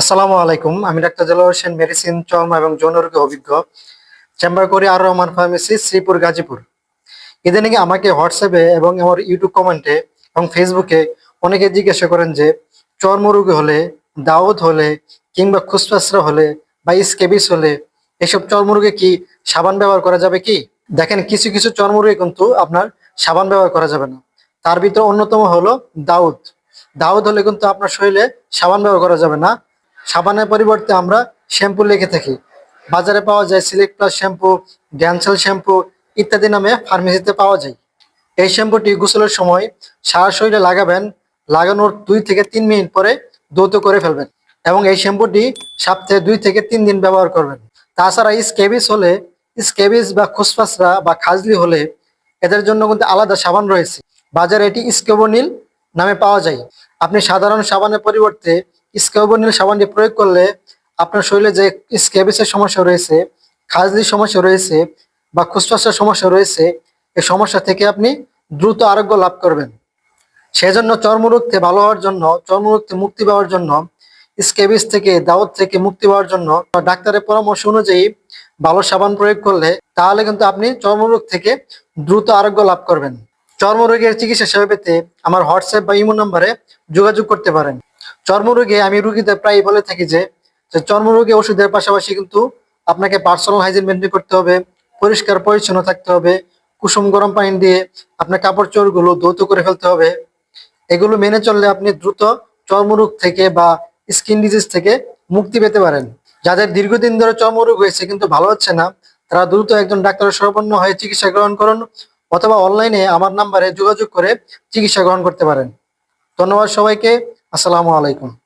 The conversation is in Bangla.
আসসালামু আলাইকুম। আমি ডাক্তার জালাল হোসেন, মেডিসিন, চর্ম এবং যৌন রোগে অভিজ্ঞ। চেম্বার করি আর রহমান ফার্মেসি শ্রীপুর, গাজীপুর। ইদানিং আমাকে হোয়াটসঅ্যাপে এবং আমার ইউটিউব কমেন্টে এবং ফেসবুকে অনেকে জিজ্ঞাসা করেন যে চর্মরোগী হলে দাউদ হলে কিংবা খুসপাসরা হলে বা স্কেবিস হলে এসব চর্মরোগে কি সাবান ব্যবহার করা যাবে কি? দেখেন, কিছু কিছু চর্মরোগে কিন্তু আপনার সাবান ব্যবহার করা যাবে না। তার ভিতরে অন্যতম হলো দাউদ দাউদ হলে কিন্তু আপনার শরীরে সাবান ব্যবহার করা যাবে না। সাবানের পরিবর্তে আমরা শ্যাম্পু লিখে থাকি। বাজারে পাওয়া যায় select plus shampoo, Dancel shampoo ইত্যাদি নামে ফার্মেসিতে পাওয়া যায়। এই শ্যাম্পুটি গোসলের সময় সারা শরীরে লাগাবেন, লাগানোর দুই থেকে তিন মিনিট পরে দৌত করে ফেলবেন এবং এই শ্যাম্পুটি সপ্তাহে দুই থেকে তিন দিন ব্যবহার করবেন। তাছাড়া স্কেবিস হলে স্কেবিস বা খুসফাসরা বা খাজলি হলে এদের জন্য কিন্তু আলাদা সাবান রয়েছে। বাজারে এটি স্কেবোনিল নামে পাওয়া যায়। আপনি সাধারণ সাবানের পরিবর্তে স্কেবোনিল সাবানটি প্রয়োগ করলে আপনার শরীরে যে স্কেবিসের সমস্যা রয়েছে, খাজলির সমস্যা রয়েছে বা খুসফাসের সমস্যা রয়েছে এই সমস্যা থেকে আপনি দ্রুত আরোগ্য লাভ করবেন। সেজন্য চর্মরোগ ভালো হওয়ার জন্য চর্মরোগ মুক্তি পাওয়ার জন্য, স্কেবিস থেকে দাউদ থেকে মুক্তি পাওয়ার জন্য ডাক্তারের পরামর্শ অনুযায়ী ভালো সাবান প্রয়োগ করলে তাহলে কিন্তু আপনি চর্মরোগ থেকে দ্রুত আরোগ্য লাভ করবেন। চর্মরোগের চিকিৎসা সেবা পেতে আমার হোয়াটসঅ্যাপ বা ইমো নম্বরে যোগাযোগ করতে পারেন। চর্মরোগে আমি রুগীদের প্রায় বলে থাকি যে চর্মরোগে ওষুধের পাশাপাশি কিন্তু আপনাকে পার্সোনাল হাইজিন মেনটেন করতে হবে, পরিষ্কার পরিচ্ছন্ন থাকতে হবে, কুসুম গরম পানি দিয়ে আপনার কাপড় চোরগুলো ধৌত করে ফেলতে হবে। এগুলো মেনে চললে আপনি দ্রুত চর্মরোগ থেকে বা স্কিন ডিজিজ থেকে মুক্তি পেতে পারেন। যাদের দীর্ঘদিন ধরে চর্মরোগ হয়েছে কিন্তু ভালো হচ্ছে না, তারা দ্রুত একজন ডাক্তারের সর্বন্ন হয়ে চিকিৎসা গ্রহণ করুন অথবা অনলাইনে আমার নাম্বারে যোগাযোগ করে চিকিৎসা গ্রহণ করতে পারেন। ধন্যবাদ সবাইকে। আসসালামু আলাইকুম।